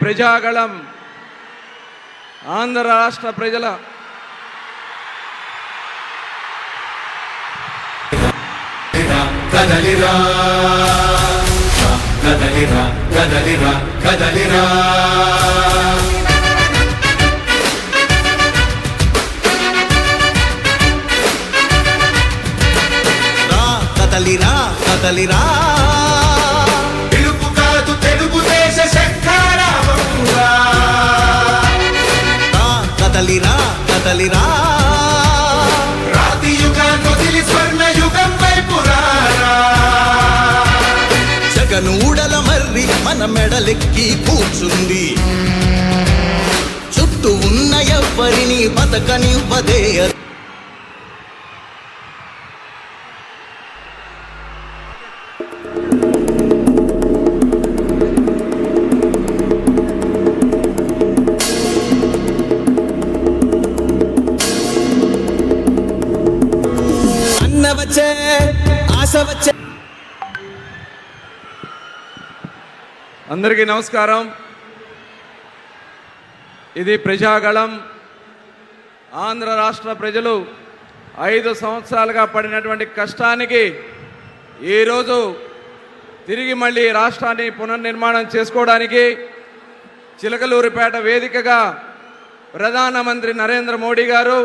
ప్రజాగళం. ఆంధ్ర రాష్ట్ర ప్రజల కదలిరా కదలిరా కదలిరా కదలిరా కదలిరా కదలిరా కదలిరా రాతి యుగాన్ని వదిలి స్వర్ణ యుగం వైపు రారా. జగను ఊడల మర్రి మన మెడలెక్కి కూర్చుంది. చుట్టూ ఉన్న ఎవ్వరిని బతకనివ్వదే వచ్చే ఆశ వచ్చే. అందరికీ నమస్కారం. ఇది ప్రజాగళం. ఆంధ్ర రాష్ట్ర ప్రజలు ఐదు సంవత్సరాలుగా పడినటువంటి కష్టానికి ఈరోజు తిరిగి మళ్ళీ రాష్ట్రాన్ని పునర్నిర్మాణం చేసుకోవడానికి చిలకలూరిపేట వేదికగా ప్రధానమంత్రి నరేంద్ర మోడీ గారు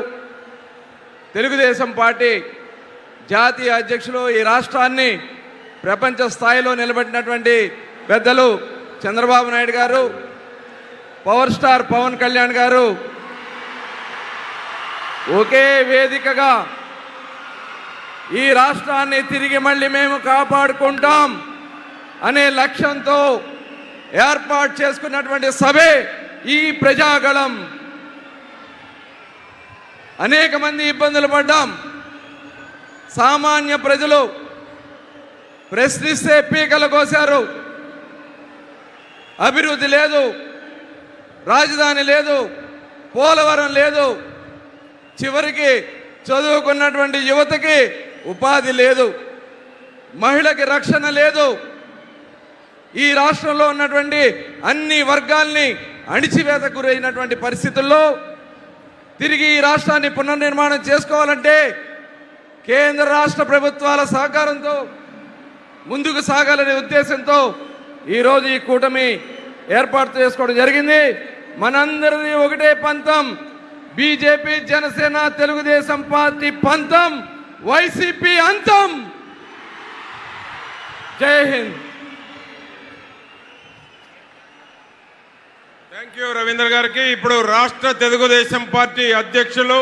తెలుగుదేశం పార్టీ జాతీయ అధ్యక్షులు ఈ రాష్ట్రాన్ని ప్రపంచ స్థాయిలో నిలబెట్టినటువంటి పెద్దలు చంద్రబాబు నాయుడు గారు పవర్ స్టార్ పవన్ కళ్యాణ్ గారు. ఒకే వేదికగా ఈ రాష్ట్రాన్ని తిరిగి మళ్ళీ మేము కాపాడుకుంటాం అనే లక్ష్యంతో ఏర్పాటు చేసుకున్నటువంటి సభే ఈ ప్రజాగళం. అనేక మంది ఇబ్బందులు పడ్డాం. సామాన్య ప్రజలు ప్రశ్నిస్తే పీకలు కోశారు. అభివృద్ధి లేదు. రాజధాని లేదు. పోలవరం లేదు. చివరికి చదువుకున్నటువంటి యువతకి ఉపాధి లేదు. మహిళకి రక్షణ లేదు. ఈ రాష్ట్రంలో ఉన్నటువంటి అన్ని వర్గాల్ని అణిచివేత గురైనటువంటి పరిస్థితుల్లో తిరిగి ఈ రాష్ట్రాన్ని పునర్నిర్మాణం చేసుకోవాలంటే కేంద్ర రాష్ట్ర ప్రభుత్వాల సహకారంతో ముందుకు సాగాలనే ఉద్దేశంతో ఈరోజు ఈ కూటమి ఏర్పాటు చేసుకోవడం జరిగింది. మనందరిది ఒకటే పంతం. బీజేపీ జనసేన తెలుగుదేశం పార్టీ పంతం. వైసీపీ అంతం. జై హింద్. థ్యాంక్ యూ రవీంద్ర గారికి. ఇప్పుడు రాష్ట్ర తెలుగుదేశం పార్టీ అధ్యక్షులు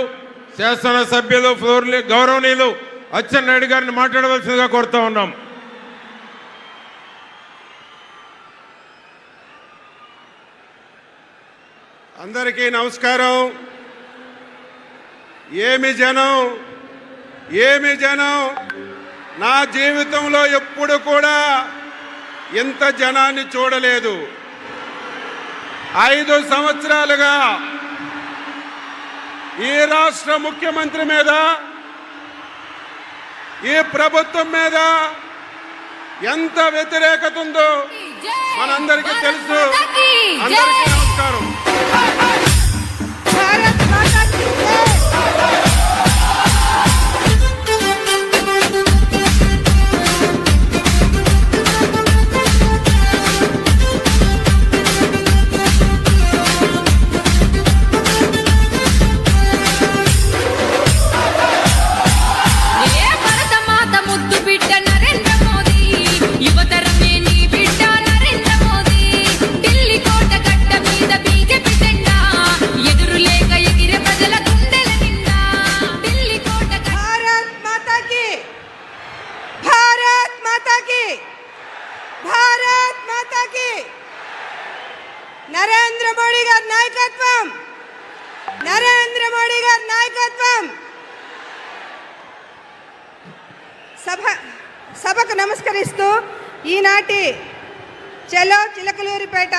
శాసనసభ్యులు ఫ్లోర్ గౌరవనీయులు అచ్చెన్నాయుడు గారిని మాట్లాడవలసిందిగా కోరుతా ఉన్నాం. అందరికీ నమస్కారం. ఏమి జనం ఏమి జనం? నా జీవితంలో ఎప్పుడు కూడా ఇంత జనాన్ని చూడలేదు. ఐదు సంవత్సరాలుగా ఈ రాష్ట్ర ముఖ్యమంత్రి మీద ఈ ప్రభుత్వం మీద ఎంత వ్యతిరేకత ఉందో మనందరికీ తెలుసు. అందరికీ నమస్కారం. నరేంద్ర మోడీ గారి నాయకత్వం! నరేంద్ర మోడీ గారి నాయకత్వం! సభ సభకు నమస్కరిస్తూ ఈనాటి చలో చిలకలూరిపేట